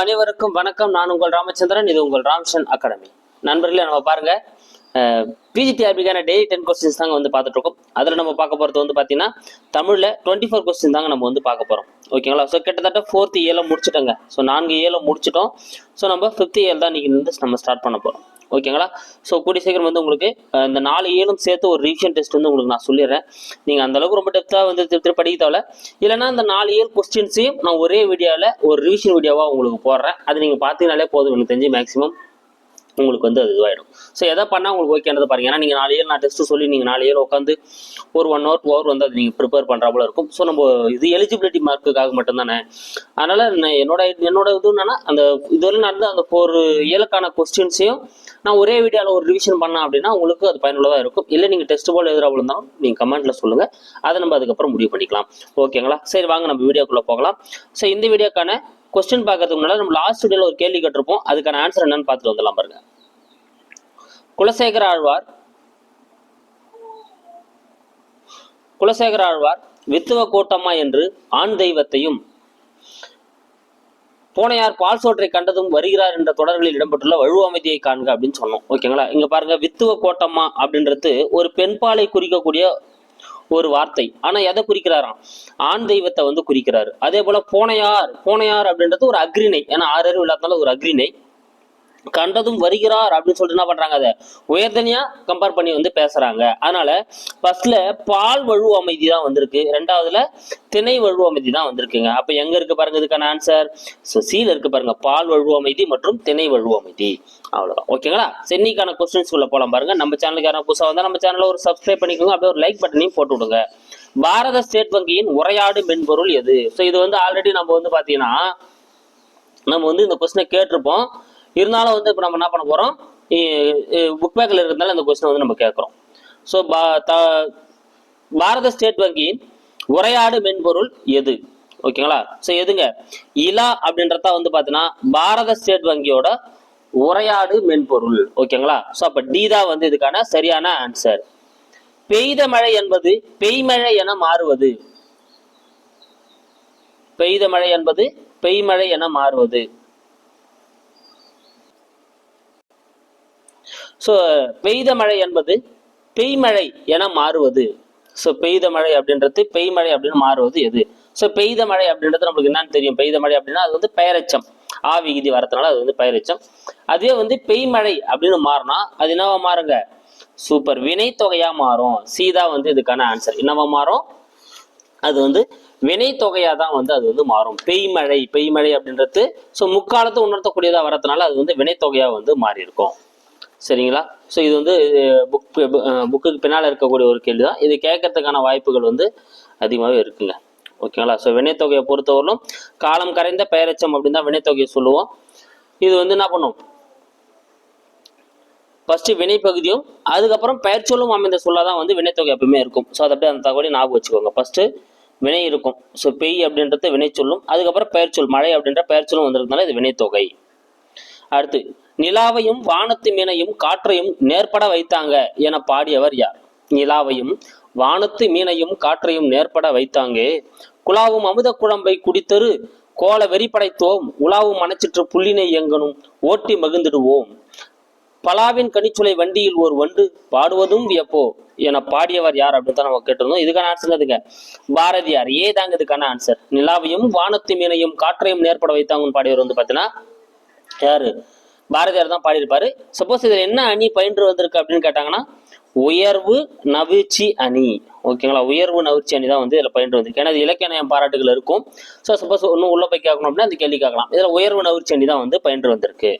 அனைவருக்கும் வணக்கம். நான் உங்கள் ராமச்சந்திரன் இது உங்கள் ராம்சன் அகாடமி. நண்பர்களே நம்ம பாருங்க. பிஜிடிஆர்பிக்கான டெய்லி டென் கொஸ்டின்ஸ் தாங்க வந்து பார்த்துட்டு இருக்கோம் அதில் நம்ம பார்க்க போகிறது வந்து பார்த்தீங்கன்னா தமிழில் டுவெண்ட்டி ஃபோர் கொஸ்டின் தாங்க நம்ம வந்து பார்க்க போகிறோம் ஓகேங்களா ஸோ கிட்டத்தட்ட ஃபோர்த் ஏல முடிச்சிட்டோங்க. ஸோ நான்கு இயரில் முடிச்சிட்டோம். ஸோ நம்ம ஃபிஃப்த் ஏல் தான் இன்னைக்கு வந்து நம்ம ஸ்டார்ட் பண்ண போகிறோம் ஓகேங்களா ஸோ கூடிய சீக்கிரம் வந்து உங்களுக்கு இந்த நாலு ஏழும் சேர்த்து ஒரு ரிவிஷன் டெஸ்ட் வந்து உங்களுக்கு நான் சொல்லிடுறேன். நீங்கள் அந்த அளவுக்கு ரொம்ப டெப்த்தாக வந்து திருப்பி திருப்பி படிக்க தேவை இல்லைன்னா இந்த நாலு ஏழு கொஸ்டின்ஸையும் நான் ஒரே வீடியோவில் ஒரு ரிவிஷன் வீடியோவாக உங்களுக்கு போடுறேன். அது நீங்கள் பார்த்தீங்கனாலே போதும் எனக்கு தெரிஞ்சு மேக்ஸிமம் உங்களுக்கு வந்து அது இதுவாகிடும் ஸோ எதை பண்ணால் உங்களுக்கு ஓகேன்றதை பாருங்க. ஏன்னா நீங்கள் நாலு நான் டெஸ்ட்டு சொல்லி நீங்கள் நாலு உட்காந்து ஒரு ஒன் ஹவர் டூ ஹவர் வந்து அது நீங்கள் ப்ரிப்பேர் பண்ணுற போல இருக்கும். ஸோ நம்ம இது எலிஜிபிலிட்டி மார்க்குக்காக மட்டும்தானே? அதனால் நான் என்னோட என்னோட இது என்னன்னா அந்த இதுவரை நடந்த அந்த ஃபோர் இயலுக்கான கொஸ்டின்ஸையும் நான் ஒரே வீடியோவில் ஒரு ரிவிஷன் பண்ணேன் அப்படின்னா உங்களுக்கு அது பயனுள்ளதாக இருக்கும். இல்லை நீங்கள் டெஸ்ட் போல் எழுதுறா இருந்தாலும் நீங்கள் கமெண்ட்டில் சொல்லுங்கள் அதை நம்ம அதுக்கப்புறம் முடிவு பண்ணிக்கலாம். ஓகேங்களா சரி வாங்க நம்ம வீடியோக்குள்ளே போகலாம். ஸோ இந்த வீடியோக்கான கொஸ்டின் பார்க்கறதுக்கு முன்னாடி நம்ம லாஸ்ட் வீடியோவில் ஒரு கேள்வி கேட்டிருப்போம். அதுக்கான ஆன்சர் என்னன்னு பார்த்துட்டு வந்துடலாம் பாருங்க. குலசேகர ஆழ்வார் குலசேகர ஆழ்வார் வித்துவ கோட்டம்மா என்று ஆண் தெய்வத்தையும் போனையார் பால் சோற்றை கண்டதும் வருகிறார் என்ற தொடர்களில் இடம்பெற்றுள்ள வழுவமைதியை காண்க அப்படின்னு சொன்னோம். ஓகேங்களா இங்க பாருங்க வித்துவ கோட்டம்மா அப்படின்றது ஒரு பெண்பாலை குறிக்கக்கூடிய ஒரு வார்த்தை. ஆனா எதை குறிக்கிறாராம்? ஆண் தெய்வத்தை வந்து குறிக்கிறாரு. அதே போல போனையார் போனையார் அப்படின்றது ஒரு அக்ரிணை. ஏன்னா ஆறு அறிவு இல்லாதனால ஒரு அக்ரிணை. கண்டதும் வருகிறார் அப்படின்னு சொல்லிட்டு என்ன பண்றாங்க அதை உயர்தனியா கம்பேர் பண்ணி வந்து பேசுறாங்க. அதனால ஃபர்ஸ்ட்ல பால் வழு அமைதி தான் வந்திருக்கு. ரெண்டாவதுல திணை வழு அமைதி தான் வந்திருக்குங்க. அப்ப எங்க இருக்கு பாருங்க இதுக்கான ஆன்சர் சீல இருக்கு பாருங்க பால் வழு அமைதி மற்றும் திணை வழு அமைதி. அவ்வளவுதான். ஓகேங்களா சென்னைக்கான கொஸ்டின்ஸ் உள்ள போலாம் பாருங்க. நம்ம சேனலுக்கு யாரும் புதுசா வந்தா நம்ம சேனல்ல ஒரு சப்ஸ்கிரைப் பண்ணிக்கோங்க. அப்படியே ஒரு லைக் பட்டனையும் போட்டு விடுங்க. பாரத ஸ்டேட் வங்கியின் உரையாடு மென்பொருள் எது? ஸோ இது வந்து ஆல்ரெடி நம்ம வந்து பாத்தீங்கன்னா நம்ம வந்து இந்த கொஸ்டினை கேட்டிருப்போம். இருந்தாலும் வந்து இப்போ நம்ம என்ன பண்ண போகிறோம் புக் பேக்கில் இருக்கிறதுனால இந்த கொஸ்டின் வந்து நம்ம கேட்குறோம். ஸோ பா த பாரத ஸ்டேட் வங்கியின் உரையாடு மென்பொருள் எது? ஓகேங்களா ஸோ எதுங்க? இலா அப்படின்றத வந்து பார்த்தீங்கன்னா பாரத ஸ்டேட் வங்கியோட உரையாடு மென்பொருள். ஓகேங்களா ஸோ அப்போ டி தான் வந்து இதுக்கான சரியான ஆன்சர் பெய்த மழை என்பது பெய்மழை என மாறுவது. பெய்த மழை என்பது பெய்மழை என மாறுவது. ஸோ பெய்த மழை என்பது பெய்மழை என மாறுவது. ஸோ பெய்த மழை அப்படின்றது பெய்மழை அப்படின்னு மாறுவது எது? ஸோ பெய்த மழை அப்படின்றது நம்மளுக்கு என்னன்னு தெரியும். பெய்த மழை அப்படின்னா அது வந்து பெயரச்சம். ஆ விகுதி வரதுனால அது வந்து பெயரச்சம். அதே வந்து பெய்மழை அப்படின்னு மாறினா அது என்னவா மாறுங்க? சூப்பர் வினைத்தொகையா மாறும். சீதா வந்து இதுக்கான ஆன்சர் என்னவா மாறும்? அது வந்து வினைத்தொகையா தான் வந்து அது வந்து மாறும். பெய்மழை பெய்மழை அப்படின்றது ஸோ முக்காலத்தை உணர்த்தக்கூடியதா வரதுனால அது வந்து வினைத்தொகையா வந்து மாறி இருக்கும் சரிங்களா? ஸோ இது வந்து புக் புக்குக்கு பின்னால் இருக்கக்கூடிய ஒரு கேள்வி தான் இது கேட்கறதுக்கான வாய்ப்புகள் வந்து அதிகமாகவே இருக்குங்க. ஓகேங்களா? ஸோ வினைத்தொகையை பொறுத்தவரையிலும் காலம் கரைந்த பெயரச்சம் அப்படின்னு தான் வினைத்தொகையை சொல்லுவோம். இது வந்து என்ன பண்ணும்? ஃபர்ஸ்ட் வினைப்பகுதியும் அதுக்கப்புறம் பெயர் சொல்லும் அமைந்த சொல்லாதான் வந்து வினைத்தொகை எப்பவுமே இருக்கும். ஸோ அதை அப்படியே அந்த தகவலையும் ஞாபகம் வச்சுக்கோங்க. ஃபர்ஸ்ட் வினை இருக்கும். ஸோ பெய் அப்படின்றது வினை சொல்லும் அதுக்கப்புறம் பெயர் சொல் மழை அப்படின்ற பெயர் சொல்லும் வந்திருந்தனால இது வினைத்தொகை. அடுத்து நிலாவையும் வானத்து மீனையும் காற்றையும் நேர்பட வைத்தாங்க என பாடியவர் யார்? நிலாவையும் வானத்து மீனையும் காற்றையும் நேர்பட வைத்தாங்க. குழாவும் அமுத குழம்பை குடித்தரு கோல வெறி படைத்தோம் உலாவும் மனச்சிற்று புள்ளினை எங்கனும் ஓட்டி மகிழ்ந்திடுவோம். பலாவின் கனிச்சுளை வண்டியில் ஒரு வண்டு பாடுவதும் வியப்போ என பாடியவர் யார் அப்படின்னு தான் நம்ம கேட்டிருந்தோம். இதுக்கான ஆன்சர் அதுங்க பாரதியார். ஏதாங்க இதுக்கான ஆன்சர் நிலாவையும் வானத்து மீனையும் காற்றையும் நேர்பட வைத்தாங்கன்னு பாடியவர் வந்து பார்த்தீங்கன்னா யாரு பாரதியார் தான் பாடியிருப்பாரு. சப்போஸ் இதில் என்ன அணி பயின்று வந்திருக்கு அப்படின்னு கேட்டாங்கன்னா உயர்வு நவிழ்ச்சி அணி. ஓகேங்களா உயர்வு நவிழ்ச்சி அணி தான் வந்து இதில் பயின்று வந்திருக்கு. ஏன்னா இது இலக்கிய பாராட்டுகள் இருக்கும். ஸோ சப்போஸ் இன்னும் உள்ளே போய் கேட்கணும் அப்படின்னா அந்த கேள்வி கேட்கலாம். இதில் உயர்வு நவிழ்ச்சி அணி தான் வந்து பயின்று வந்திருக்கு.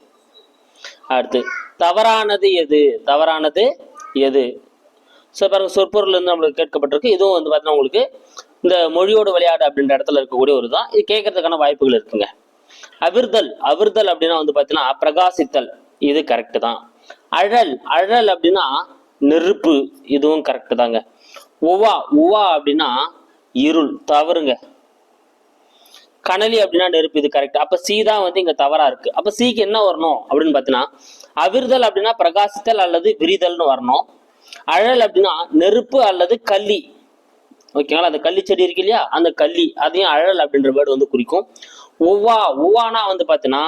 அடுத்து தவறானது எது? தவறானது எது? ஸோ பாருங்க சொற்பொருள் இருந்து நம்மளுக்கு கேட்கப்பட்டிருக்கு. இதுவும் வந்து பார்த்தீங்கன்னா உங்களுக்கு இந்த மொழியோடு விளையாடு அப்படின்ற இடத்துல இருக்கக்கூடிய ஒரு தான் இது கேட்கறதுக்கான வாய்ப்புகள் இருக்குங்க. அவிர்தல் அவிர்தல் அப்படின்னா வந்து பார்த்தீங்கன்னா பிரகாசித்தல். இது கரெக்ட் தான். அழல் அழல் அப்படின்னா நெருப்பு இதுவும் கரெக்ட் தாங்க. உவா உவா அப்படின்னா இருள் தவறுங்க. கனலி அப்படின்னா நெருப்பு இது கரெக்ட் அப்ப சி தான் வந்து இங்க தவறா இருக்கு. அப்ப சிக்கு என்ன வரணும் அப்படின்னு பாத்தீங்கன்னா அவிர்தல் அப்படின்னா பிரகாசித்தல் அல்லது விரிதல்னு வரணும். அழல் அப்படின்னா நெருப்பு அல்லது கள்ளி. ஓகேங்களா? அந்த கள்ளி செடி இருக்கு இல்லையா? அந்த கள்ளி. அதையும் அழல் அப்படின்ற வேர்டு வந்து குறிக்கும். உவா உவானா வந்து பார்த்தீங்கன்னா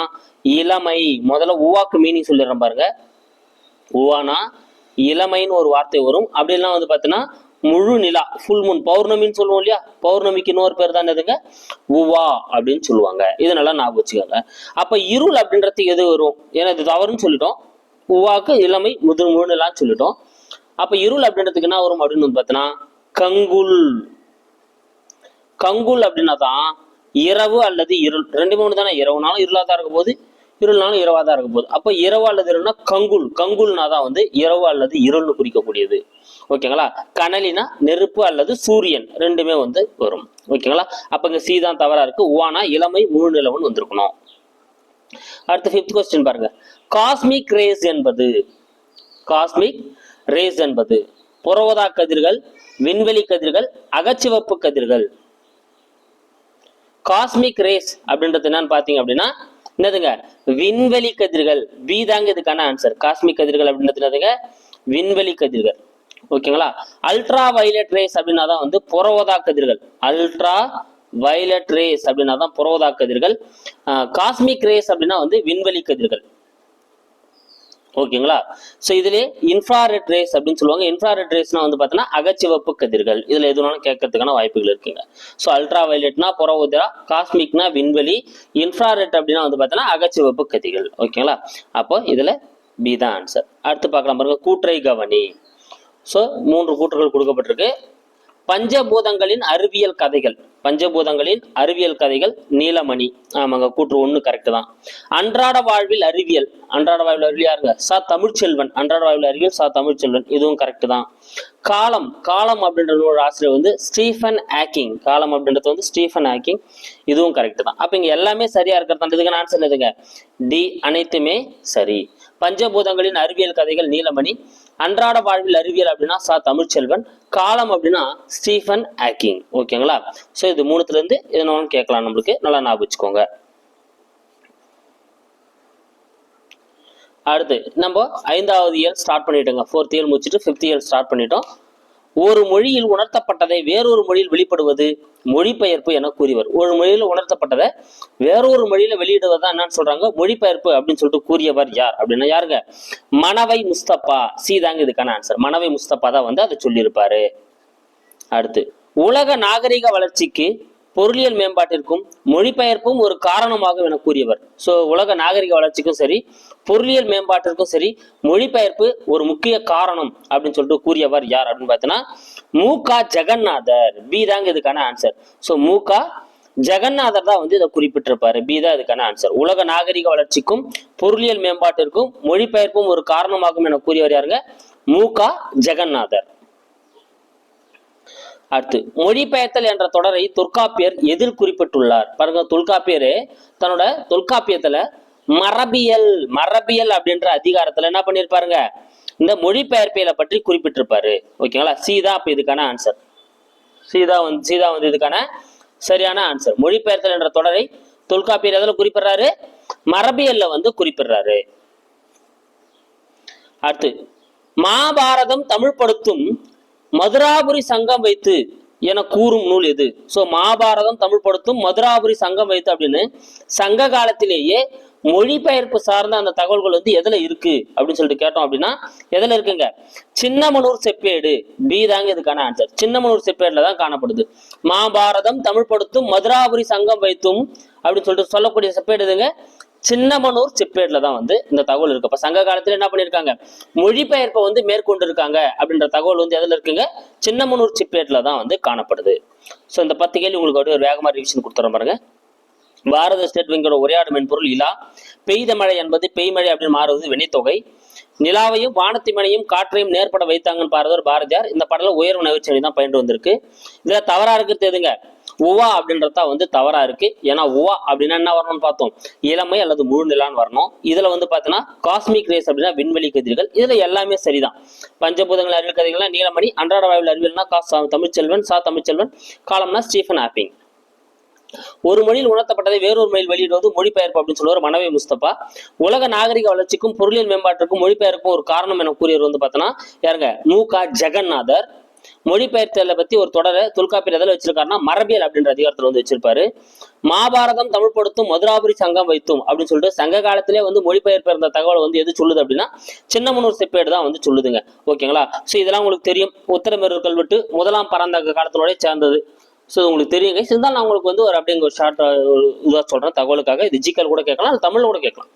இளமை முதல்ல உவாக்கு மீனிங் சொல்லிடுறேன் பாருங்க. உவானா இளமைன்னு ஒரு வார்த்தை வரும். அப்படிலாம் வந்து பார்த்தீங்கன்னா முழு நிலா ஃபுல் மூன் பௌர்ணமின்னு சொல்லுவோம் இல்லையா? பௌர்ணமிக்கு இன்னொரு பேர் தான் எதுங்க உவா அப்படின்னு சொல்லுவாங்க. இது நல்லா ஞாபகம் வச்சுக்கோங்க. அப்ப இருள் அப்படின்றதுக்கு எது வரும்? ஏன்னா இது தவறுன்னு சொல்லிட்டோம். உவாக்கு இளமை முது முழு நிலான்னு சொல்லிட்டோம். அப்ப இருள் அப்படின்றதுக்கு என்ன வரும் அப்படின்னு வந்து பார்த்தீங்கன்னா கங்குல். கங்குல் அப்படின்னா தான் இரவு அல்லது இருள். ரெண்டு மூணு தானே? இரவுனாலும் இருளாக தான் இருக்கும் போது இருள்னாலும் இரவாக தான் இருக்கும் போது அப்போ இரவு அல்லது இருள்னா கங்குல். கங்குல்னா தான் வந்து இரவு அல்லது இருள்னு குறிக்கக்கூடியது. ஓகேங்களா? கனலினா நெருப்பு அல்லது சூரியன். ரெண்டுமே வந்து வரும். ஓகேங்களா? அப்போ இங்கே சி தான் தவறா இருக்கு. உவானா இளமை முழு நிலவன் வந்திருக்கணும். அடுத்து ஃபிஃப்த் கொஸ்டின் பாருங்க. காஸ்மிக் ரேஸ் என்பது காஸ்மிக் ரேஸ் என்பது புறவதா கதிர்கள் விண்வெளி கதிர்கள் அகச்சிவப்பு கதிர்கள். காஸ்மிக் ரேஸ் அப்படின்றது என்னன்னு பாத்தீங்க அப்படின்னா என்னதுங்க? விண்வெளி கதிர்கள். பி தாங்க இதுக்கான ஆன்சர் காஸ்மிக் கதிர்கள் அப்படின்றது என்னதுங்க? விண்வெளி கதிர்கள். ஓகேங்களா? அல்ட்ரா வயலட் ரேஸ் அப்படின்னா தான் வந்து புறவதா கதிர்கள். அல்ட்ரா வயலட் ரேஸ் அப்படின்னா தான் புறவதா கதிர்கள். காஸ்மிக் ரேஸ் அப்படின்னா வந்து விண்வெளி கதிர்கள். ஓகேங்களா? ஸோ இதுல இன்ஃப்ராரெட் ரேஸ் அப்படின்னு சொல்லுவாங்க. இன்ஃப்ராரெட் ரேஸ்னா வந்து பார்த்தீங்கன்னா அகச்சிவப்பு கதிர்கள். இதில் எதுனாலும் கேட்கறதுக்கான வாய்ப்புகள் இருக்குங்க. ஸோ அல்ட்ரா வயலட்னா புற உதிரா காஸ்மிக்னா விண்வெளி இன்ஃப்ராரெட் அப்படின்னா வந்து பார்த்தீங்கன்னா அகச்சிவப்பு கதிர்கள். ஓகேங்களா? அப்போ இதில் பி தான் ஆன்சர் அடுத்து பார்க்கலாம் பாருங்க கூற்றை கவனி. ஸோ மூன்று கூற்றுகள் கொடுக்கப்பட்டிருக்கு. பஞ்சபூதங்களின் அறிவியல் கதைகள். பஞ்சபூதங்களின் அறிவியல் கதைகள் நீலமணி. ஆமாங்க கூற்று ஒன்று கரெக்டு தான். அன்றாட வாழ்வில் அறிவியல். அன்றாட வாழ்வில் அறிவியல் யாருங்க? சா தமிழ்ச்செல்வன். அன்றாட வாழ்வில் அறிவியல் சா தமிழ்ச்செல்வன். இதுவும் கரெக்டு தான். காலம். காலம் அப்படின்ற ஒரு ஆசிரியர் வந்து ஸ்டீஃபன் ஆக்கிங் காலம் அப்படின்றது வந்து ஸ்டீஃபன் ஆக்கிங் இதுவும் கரெக்டு தான். அப்போ இங்கே எல்லாமே சரியா இருக்கிறது இதுக்கு ஆன்சர் எதுங்க டி அனைத்துமே சரி. பஞ்சபூதங்களின் அறிவியல் கதைகள் நீலமணி. அன்றாட வாழ்வில் அறிவியல் அப்படின்னா சா தமிழ்ச்செல்வன் காலம் அப்படின்னா ஸ்டீஃபன் ஆக்கிங் ஓகேங்களா? ஸோ இது மூணுத்துல இருந்து எதுனா கேட்கலாம் நம்மளுக்கு. நல்லா ஞாபகம் வச்சுக்கோங்க. அடுத்து நம்ம ஐந்தாவது இயர் ஸ்டார்ட் பண்ணிட்டோங்க. ஃபோர்த் இயர் முடிச்சுட்டு ஃபிஃப்த் இயர் ஸ்டார்ட் பண்ணிட்டோம். ஒரு மொழியில் உணர்த்தப்பட்டதை வேறொரு மொழியில் வெளிப்படுவது மொழிபெயர்ப்பு என கூறியவர் ஒரு மொழியில் உணர்த்தப்பட்டதை வேறொரு மொழியில வெளியிடுவது தான் என்னன்னு சொல்றாங்க? மொழிபெயர்ப்பு அப்படின்னு சொல்லிட்டு கூறியவர் யார்? அப்படின்னா யாருங்க? மணவை முஸ்தபா. சீதாங்க இதுக்கான ஆன்சர் மணவை முஸ்தபா தான் வந்து அதை சொல்லியிருப்பாரு. அடுத்து உலக நாகரிக வளர்ச்சிக்கு பொருளியல் மேம்பாட்டிற்கும் மொழிபெயர்ப்பும் ஒரு காரணமாகும் என கூறியவர். ஸோ உலக நாகரிக வளர்ச்சிக்கும் சரி பொருளியல் மேம்பாட்டிற்கும் சரி மொழிபெயர்ப்பு ஒரு முக்கிய காரணம் அப்படின்னு சொல்லிட்டு கூறியவர் யார் அப்படின்னு பார்த்தீங்கன்னா மூகா ஜெகநாதர். பி தாங்க இதுக்கான ஆன்சர் ஸோ மூகா ஜெகநாதர் தான் வந்து இதை குறிப்பிட்டிருப்பாரு. பி தான் இதுக்கான ஆன்சர் உலக நாகரிக வளர்ச்சிக்கும் பொருளியல் மேம்பாட்டிற்கும் மொழிபெயர்ப்பும் ஒரு காரணமாகும் என கூறியவர் யாருங்க? மூகா ஜெகநாதர். அடுத்து மொழிபெயர்த்தல் என்ற தொடரை தொல்காப்பியர் எதில் குறிப்பிட்டுள்ளார்? பாருங்க தொல்காப்பியர் தன்னோட தொல்காப்பியத்துல மரபியல் மரபியல் அப்படின்ற அதிகாரத்துல என்ன பண்ணிருப்பாருங்க? இந்த மொழிபெயர்ப்பியலை பற்றி குறிப்பிட்டிருப்பாரு. ஓகேங்களா? சீதா அப்ப இதுக்கான ஆன்சர் சீதா வந்து சீதா வந்து இதுக்கான சரியான ஆன்சர் மொழிபெயர்த்தல் என்ற தொடரை தொல்காப்பியர் எதில் குறிப்பிடுறாரு? மரபியல்ல வந்து குறிப்பிடுறாரு. அடுத்து மகாபாரதம் தமிழ்படுத்தும் மதுராபுரி சங்கம் வைத்து என கூறும் நூல் எது? ஸோ மகாபாரதம் தமிழ்படுத்தும் மதுராபுரி சங்கம் வைத்து அப்படின்னு சங்க காலத்திலேயே மொழிபெயர்ப்பு சார்ந்த அந்த தகவல்கள் வந்து எதுல இருக்கு அப்படின்னு சொல்லிட்டு கேட்டோம் அப்படின்னா எதுல இருக்குங்க? சின்னமனூர் செப்பேடு. பி தாங்க இதுக்கான ஆன்சர் சின்னமனூர் செப்பேடுல தான் காணப்படுது. மகாபாரதம் தமிழ்படுத்தும் மதுராபுரி சங்கம் வைத்தும் அப்படின்னு சொல்லிட்டு சொல்லக்கூடிய செப்பேடு எதுங்க? சின்னமனூர் செப்பேட்ல தான் வந்து இந்த தகவல் இருக்கு. அப்ப சங்க காலத்துல என்ன பண்ணிருக்காங்க? மொழிபெயர்ப்பை வந்து மேற்கொண்டு இருக்காங்க அப்படின்ற தகவல் வந்து எதுல இருக்குங்க? சின்னமனூர் செப்பேட்ல தான் வந்து காணப்படுது. ஸோ இந்த பத்து கேள்வி உங்களுக்கு அப்படியே ஒரு வேகமா ரிவிஷன் கொடுத்துறோம் பாருங்க. பாரத ஸ்டேட் வங்கியோட உரையாடும் மென்பொருள் இலா. பெய்த மழை என்பது பெய்மழை அப்படின்னு மாறுவது வினைத்தொகை. நிலாவையும் வானத்தி மனையும் காற்றையும் நேர்பட வைத்தாங்கன்னு பாரதர் பாரதியார். இந்த பாடல உயர்வு நகைச்சுவை தான் பயின்று வந்திருக்கு. இதுல தவறா இருக்கிறது எதுங்க? உவா அப்படின்றதா வந்து தவறா இருக்கு. ஏன்னா உவா அப்படின்னா என்ன வரணும்னு பார்த்தோம். இளமை அல்லது முழுநிலான்னு வரணும். இதுல வந்து பார்த்தீங்கன்னா காஸ்மிக் ரேஸ் அப்படின்னா விண்வெளி கதிர்கள். இதுல எல்லாமே சரிதான். பஞ்சபூதங்கள் அறிவியல் கதைகள்லாம் நீலமணி அன்றாட வாழ்வில் அறிவியல்னா கா சா- தமிழ்ச்செல்வன் சா தமிழ்ச்செல்வன் காலம்னா ஸ்டீஃபன் ஆப்பிங் ஒரு மொழியில் உணர்த்தப்பட்டதை வேறொரு மொழியில் வெளியிடுவது மொழிபெயர்ப்பு அப்படின்னு சொல்லுவார் மனவே முஸ்தபா. உலக நாகரிக வளர்ச்சிக்கும் பொருளியல் மேம்பாட்டிற்கும் மொழிபெயர்ப்பும் ஒரு காரணம் என கூறியவர் வந்து பார்த்தோன்னா யாருங்க? நூகா ஜெகநாதர். மொழிபெயர்த்தலை பத்தி ஒரு தொடரை தொல்காப்பியர் எதில் வச்சிருக்காருன்னா மரபியல் அப்படின்ற அதிகாரத்துல வந்து வச்சிருப்பாரு. மாபாரதம் தமிழ் படுத்தும் மதுராபுரி சங்கம் வைத்தும் அப்படின்னு சொல்லிட்டு சங்க காலத்திலே வந்து மொழிபெயர்ப்பு இருந்த தகவல் வந்து எது சொல்லுது அப்படின்னா சின்னமனூர் செப்பேடு தான் வந்து சொல்லுதுங்க. ஓகேங்களா? ஸோ இதெல்லாம் உங்களுக்கு தெரியும். உத்தரமேரூர் கல்வெட்டு முதலாம் பரந்த காலத்தினோட சேர்ந்தது. ஸோ உங்களுக்கு தெரியும். கைஸ் இருந்தாலும் நான் உங்களுக்கு வந்து ஒரு அப்படிங்க ஒரு ஷார்ட் இதாக சொல்கிறேன் தகவலுக்காக. இது ஜிக்கல் கூட கேட்கலாம் அது தமிழில் கூட கேட்கலாம்.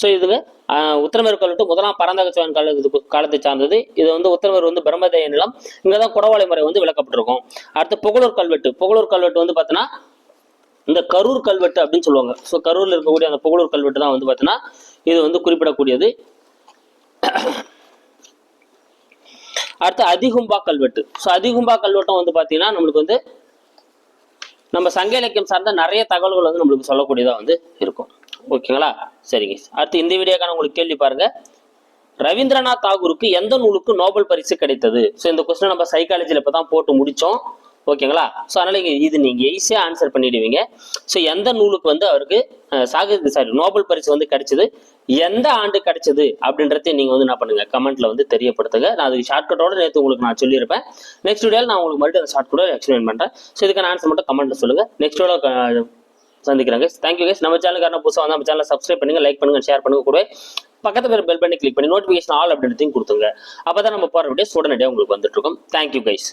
ஸோ இதுங்க ஆஹ், கல்வெட்டு முதலாம் பரந்தக சோழன் கால காலத்தை சார்ந்தது. இது வந்து உத்தரமேரூர் வந்து பிரம்மதேய நிலம். இங்கே தான் குடவாளை முறை வந்து விளக்கப்பட்டிருக்கும். அடுத்து புகழூர் கல்வெட்டு. புகழூர் கல்வெட்டு வந்து பார்த்தீங்கன்னா இந்த கரூர் கல்வெட்டு அப்படின்னு சொல்லுவாங்க. ஸோ கரூரில் இருக்கக்கூடிய அந்த புகழூர் கல்வெட்டு தான் வந்து பார்த்தீங்கன்னா இது வந்து குறிப்பிடக்கூடியது. அடுத்து அதிகும்பா கல்வெட்டு. ஸோ அதிகும்பா கல்வெட்டும் வந்து பார்த்தீங்கன்னா நம்மளுக்கு வந்து நம்ம சங்க இலக்கியம் சார்ந்த நிறைய தகவல்கள் வந்து நம்மளுக்கு சொல்லக்கூடியதா வந்து இருக்கும். ஓகேங்களா? சரிங்க. அடுத்து இந்த வீடியோக்கான உங்களுக்கு கேள்வி பாருங்க. ரவீந்திரநாத் தாகூருக்கு எந்த நூலுக்கு நோபல் பரிசு கிடைத்தது? ஸோ இந்த கொஸ்டின் நம்ம சைக்காலஜியில் இப்போ தான் போட்டு முடிச்சோம். ஓகேங்களா? ஸோ அதனால இது நீங்க ஈஸியாக ஆன்சர் பண்ணிடுவீங்க. ஸோ எந்த நூலுக்கு வந்து அவருக்கு சாகித்ய சாரி நோபல் பரிசு வந்து கிடைச்சது? எந்த ஆண்டு கிடைச்சது? அப்படின்றத நீங்க வந்து என்ன பண்ணுங்க? கமெண்ட்ல வந்து தெரியப்படுத்துங்க. நான் அதுக்கு ஷார்ட்கட்டோட நேற்று உங்களுக்கு நான் சொல்லியிருப்பேன். நெக்ஸ்ட் வீடியோவில் நான் உங்களுக்கு மறுபடியும் அந்த ஷார்ட்கட்டோட எக்ஸ்பிளைன் பண்றேன். ஸோ இதுக்கான ஆன்சர் மட்டும் கமெண்ட்ல சொல்லுங்க. நெக்ஸ்ட் வீடியோ சந்திக்கிறாங்க தேங்க்யூ கேஸ் நம்ம சேனலுக்கான புதுசாக வந்து நம்ம சேனலை சப்ஸ்கிரைப் பண்ணுங்க லைக் பண்ணுங்க ஷேர் பண்ணுங்க. கூட பக்கத்து பேர் பெல் பண்ணி கிளிக் பண்ணி நோட்டிஃபிகேஷன் ஆல் அப்படின்றதையும் கொடுத்துங்க அப்பதான் நம்ம போகிற வீடியோஸ் உடனடியாக உங்களுக்கு வந்துட்டு இருக்கும். Thank you guys